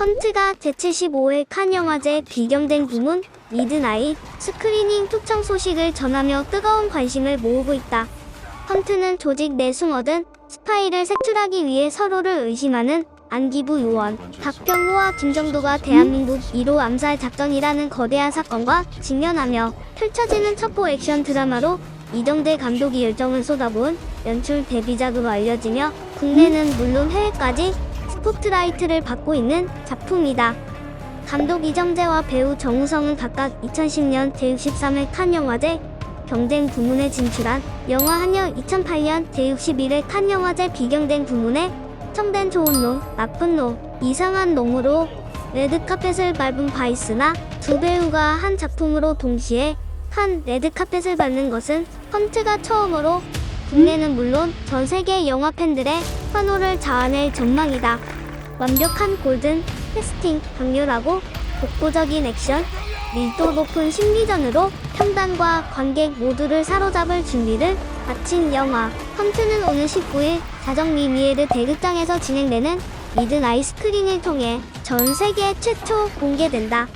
헌트가 제75회 칸 영화제 비경된 부문 미드나잇 스크리닝 초청 소식을 전하며 뜨거운 관심을 모으고 있다. 헌트는 조직 내 숨어든 스파이를 색출하기 위해 서로를 의심하는 안기부 요원 박병호와 김정도가 대한민국 1호 암살 작전이라는 거대한 사건과 직면하며 펼쳐지는 첩보 액션 드라마로 이정대 감독이 열정을 쏟아부은 연출 데뷔작으로 알려지며 국내는 물론 해외까지 스포트라이트를 받고 있는 작품이다. 감독 이정재와 배우 정우성은 각각 2010년 제63회 칸 영화제 경쟁 부문에 진출한 영화 한여 2008년 제61회 칸 영화제 비경된 부문에 청된 좋은 놈, 나쁜 놈, 이상한 놈으로 레드카펫을 밟은 바이스나 두 배우가 한 작품으로 동시에 한 레드카펫을 밟는 것은 헌트가 처음으로 국내는 물론 전 세계 영화 팬들의 환호를 자아낼 전망이다. 완벽한 골든 캐스팅, 강렬하고 독보적인 액션, 밀도 높은 심리전으로 평단과 관객 모두를 사로잡을 준비를 마친 영화 헌트는 오는 19일 자정미 미에르 대극장에서 진행되는 미드나잇 스크린을 통해 전 세계 최초 공개된다.